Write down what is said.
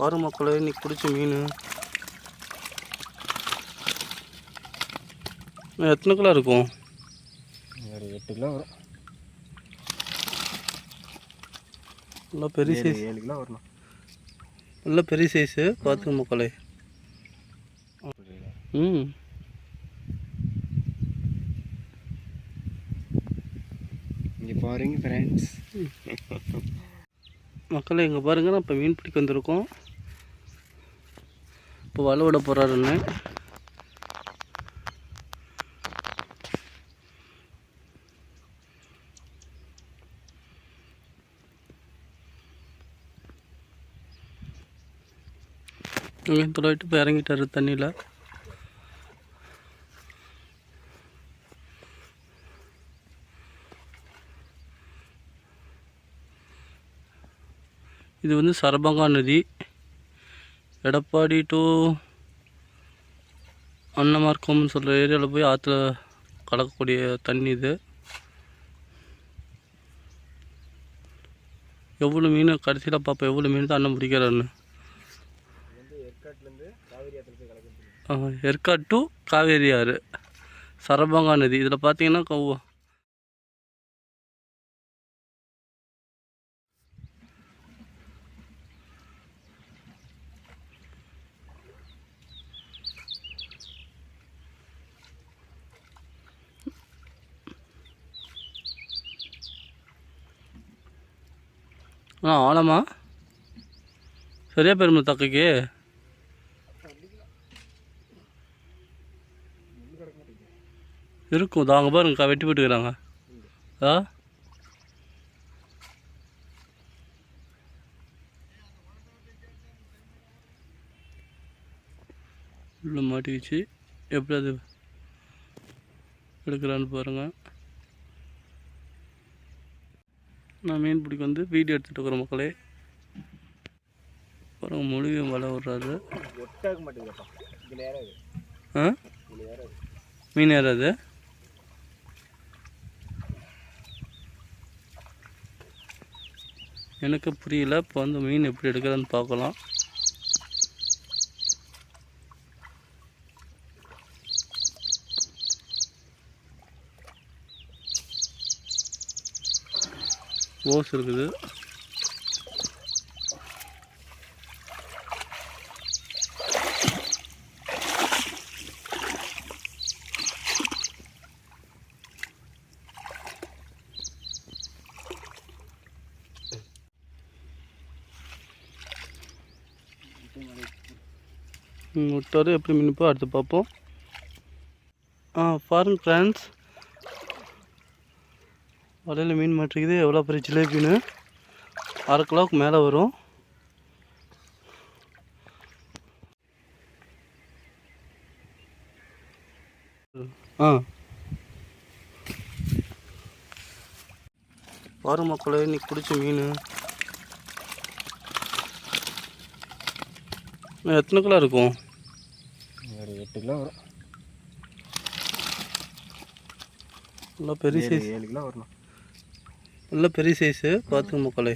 பாரு மக்களே இன்னைக்கு பிடிச்ச மீன். எத்தனை கிலோ இருக்கும்? ஒரு எட்டு கிலோ வரும். நல்லா பெரிய சைஸ் ஏழு கிலோ வரணும். நல்லா பெரிய சைஸு பார்த்துக்க மக்களே. ம். இங்கே பாருங்க ஃப்ரெண்ட்ஸ் மக்களே இங்கே பாருங்க நான் இப்போ மீன் பிடிக்க வந்திருக்கோம். இப்போ வலை விட போகிறாருன்னு இங்கே தொலைவிட்டு இப்போ இறங்கிட்டாரு தண்ணியில். இது வந்து சரபங்கா நதி. எடப்பாடி டு அன்னமார்க்கம்னு சொல்கிற ஏரியாவில் போய் ஆற்றுல கலக்கக்கூடிய தண்ணி இது. எவ்வளோ மீன் கடைசியில் பார்ப்போம் எவ்வளோ மீன் தான் அண்ணன் பிடிக்கிறாருன்னு. வந்து ஏற்காடு டு காவேரி ஆறு சரபங்கா நதி. இதில் பார்த்தீங்கன்னா ஆ ஆழமா? சரியா பெருமை தக்கைக்கு இருக்கும் தாங்க பாருங்கக்கா வெட்டி போட்டுக்கிறாங்க. ஆ? உள்ள மாட்டிக்கிச்சு. எப்படி அது எடுக்கிறான்னு பாருங்கள் நான் மீன் பிடிக்க வந்து வீடியோ எடுத்துகிட்டு இருக்கிறேன் மக்களே. அப்புறம் மொழியும் வலை விட்றாரு ஆ? மீன் ஏறாது? எனக்கு புரியல. இப்போ வந்து மீன் எப்படி எடுக்கிறதுன்னு பார்க்கலாம். ஓஸ் இருக்குது. விட்டார் எப்படி மீன் அடுத்து பார்ப்போம். ஆ பாருங்க ஃப்ரெண்ட்ஸ் வலையில் மீன் மாட்டிருக்குது. எவ்வளோ பெரிய ஜிலேபின்னு. அரை கிலோவுக்கு மேலே வரும். ஆ. பாரு மக்களே இன்னைக்கு பிடிச்ச மீன். எத்தனை கிலோ இருக்கும்? ஒரு எட்டு கிலோ வரும். நல்லா பெரிய சைஸ் ஏழு கிலோ வரணும். நல்ல பெரிய சைஸு பார்த்துங்க மக்களே